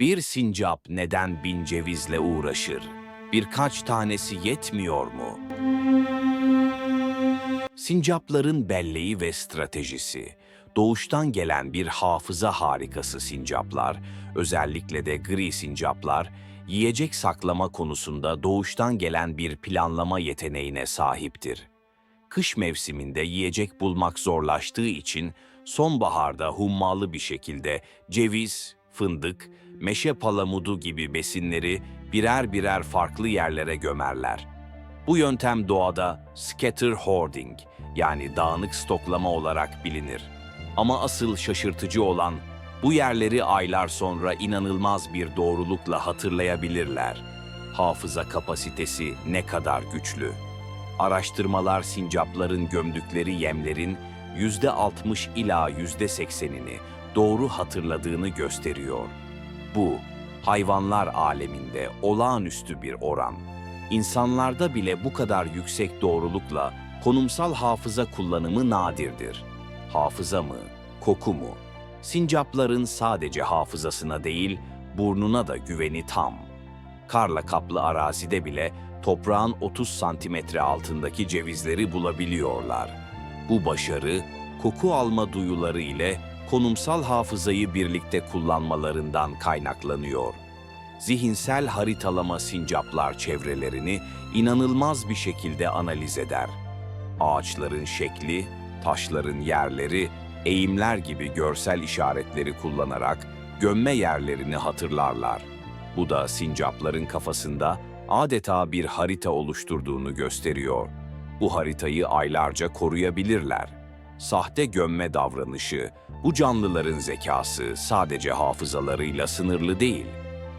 Bir sincap neden bin cevizle uğraşır? Birkaç tanesi yetmiyor mu? Sincapların belleği ve stratejisi. Doğuştan gelen bir hafıza harikası sincaplar, özellikle de gri sincaplar, yiyecek saklama konusunda doğuştan gelen bir planlama yeteneğine sahiptir. Kış mevsiminde yiyecek bulmak zorlaştığı için sonbaharda hummalı bir şekilde ceviz, fındık, meşe palamudu gibi besinleri birer birer farklı yerlere gömerler. Bu yöntem doğada scatter hoarding yani dağınık stoklama olarak bilinir. Ama asıl şaşırtıcı olan bu yerleri aylar sonra inanılmaz bir doğrulukla hatırlayabilirler. Hafıza kapasitesi ne kadar güçlü. Araştırmalar sincapların gömdükleri yemlerin %60 ila %80'ini doğru hatırladığını gösteriyor. Bu, hayvanlar aleminde olağanüstü bir oran. İnsanlarda bile bu kadar yüksek doğrulukla konumsal hafıza kullanımı nadirdir. Hafıza mı, koku mu? Sincapların sadece hafızasına değil, burnuna da güveni tam. Karla kaplı arazide bile toprağın 30 santimetre altındaki cevizleri bulabiliyorlar. Bu başarı, koku alma duyuları ile konumsal hafızayı birlikte kullanmalarından kaynaklanıyor. Zihinsel haritalama sincaplar çevrelerini inanılmaz bir şekilde analiz eder. Ağaçların şekli, taşların yerleri, eğimler gibi görsel işaretleri kullanarak gömme yerlerini hatırlarlar. Bu da sincapların kafasında adeta bir harita oluşturduğunu gösteriyor. Bu haritayı aylarca koruyabilirler. Sahte gömme davranışı, bu canlıların zekası sadece hafızalarıyla sınırlı değil.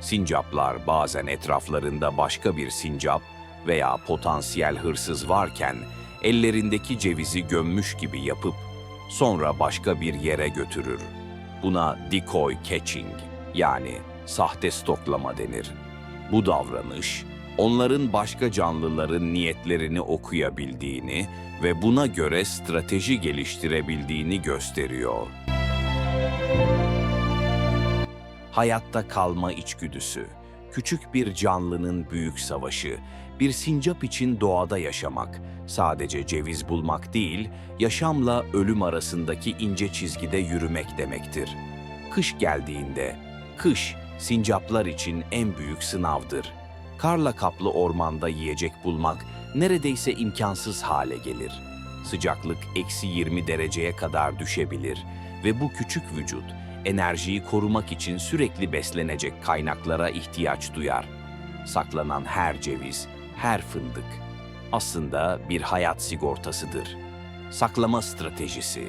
Sincaplar bazen etraflarında başka bir sincap veya potansiyel hırsız varken ellerindeki cevizi gömmüş gibi yapıp sonra başka bir yere götürür. Buna decoy catching yani sahte stoklama denir. Bu davranış, onların başka canlıların niyetlerini okuyabildiğini ve buna göre strateji geliştirebildiğini gösteriyor. Hayatta kalma içgüdüsü, küçük bir canlının büyük savaşı, bir sincap için doğada yaşamak, sadece ceviz bulmak değil, yaşamla ölüm arasındaki ince çizgide yürümek demektir. Kış geldiğinde, kış sincaplar için en büyük sınavdır. Karla kaplı ormanda yiyecek bulmak neredeyse imkansız hale gelir. Sıcaklık eksi 20 dereceye kadar düşebilir ve bu küçük vücut enerjiyi korumak için sürekli beslenecek kaynaklara ihtiyaç duyar. Saklanan her ceviz, her fındık aslında bir hayat sigortasıdır. Saklama stratejisi.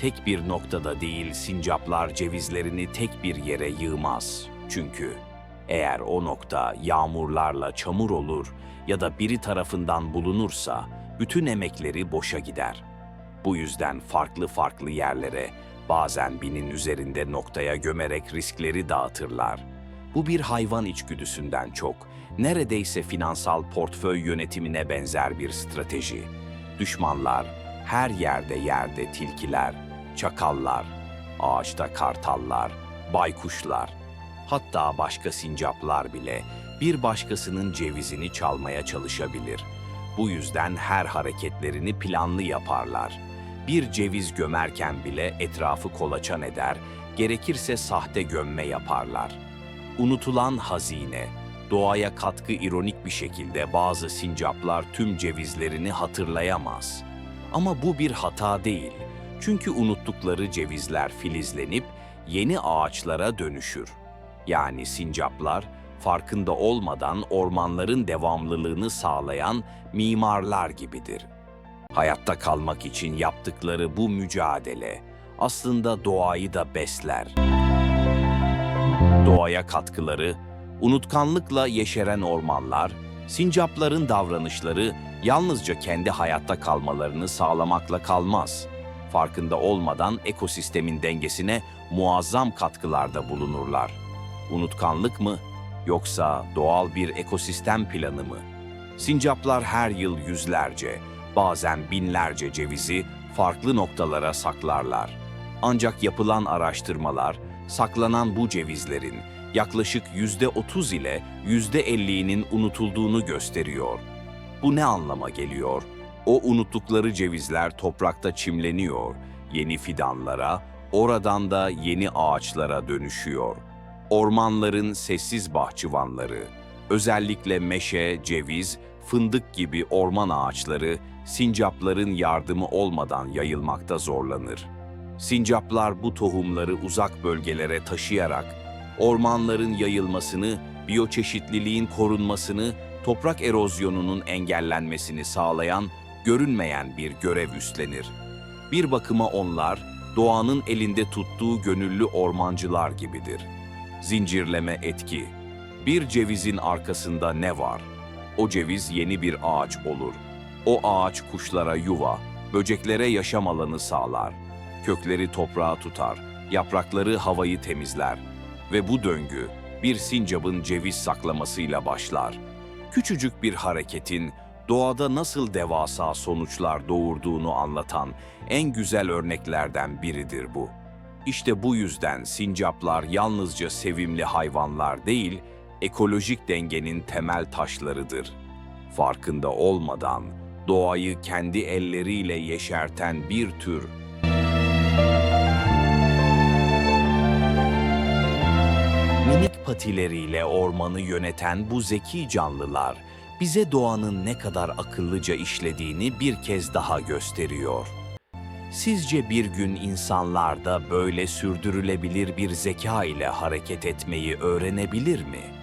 Tek bir noktada değil sincaplar cevizlerini tek bir yere yığmaz. Çünkü eğer o nokta yağmurlarla çamur olur ya da biri tarafından bulunursa bütün emekleri boşa gider. Bu yüzden farklı farklı yerlere, bazen binin üzerinde noktaya gömerek riskleri dağıtırlar. Bu bir hayvan içgüdüsünden çok, neredeyse finansal portföy yönetimine benzer bir strateji. Düşmanlar, her yerde yerde tilkiler, çakallar, ağaçta kartallar, baykuşlar, hatta başka sincaplar bile bir başkasının cevizini çalmaya çalışabilir. Bu yüzden her hareketlerini planlı yaparlar. Bir ceviz gömerken bile etrafı kolaçan eder, gerekirse sahte gömme yaparlar. Unutulan hazine, doğaya katkı ironik bir şekilde bazı sincaplar tüm cevizlerini hatırlayamaz. Ama bu bir hata değil. Çünkü unuttukları cevizler filizlenip yeni ağaçlara dönüşür. Yani sincaplar farkında olmadan ormanların devamlılığını sağlayan mimarlar gibidir. Hayatta kalmak için yaptıkları bu mücadele aslında doğayı da besler. Doğaya katkıları, unutkanlıkla yeşeren ormanlar, sincapların davranışları yalnızca kendi hayatta kalmalarını sağlamakla kalmaz. Farkında olmadan ekosistemin dengesine muazzam katkılarda bulunurlar. Unutkanlık mı yoksa doğal bir ekosistem planı mı? Sincaplar her yıl yüzlerce, bazen binlerce cevizi farklı noktalara saklarlar. Ancak yapılan araştırmalar saklanan bu cevizlerin yaklaşık %30 ile %50'inin unutulduğunu gösteriyor. Bu ne anlama geliyor? O unuttukları cevizler toprakta çimleniyor, yeni fidanlara, oradan da yeni ağaçlara dönüşüyor. Ormanların sessiz bahçıvanları, özellikle meşe, ceviz, fındık gibi orman ağaçları sincapların yardımı olmadan yayılmakta zorlanır. Sincaplar bu tohumları uzak bölgelere taşıyarak ormanların yayılmasını, biyoçeşitliliğin korunmasını, toprak erozyonunun engellenmesini sağlayan görünmeyen bir görev üstlenir. Bir bakıma onlar doğanın elinde tuttuğu gönüllü ormancılar gibidir. Zincirleme etki. Bir cevizin arkasında ne var? O ceviz yeni bir ağaç olur. O ağaç kuşlara yuva, böceklere yaşam alanı sağlar. Kökleri toprağa tutar, yaprakları havayı temizler. Ve bu döngü bir sincapın ceviz saklamasıyla başlar. Küçücük bir hareketin doğada nasıl devasa sonuçlar doğurduğunu anlatan en güzel örneklerden biridir bu. İşte bu yüzden sincaplar yalnızca sevimli hayvanlar değil, ekolojik dengenin temel taşlarıdır. Farkında olmadan doğayı kendi elleriyle yeşerten bir tür Minik patileriyle ormanı yöneten bu zeki canlılar bize doğanın ne kadar akıllıca işlediğini bir kez daha gösteriyor. Sizce bir gün insanlar da böyle sürdürülebilir bir zeka ile hareket etmeyi öğrenebilir mi?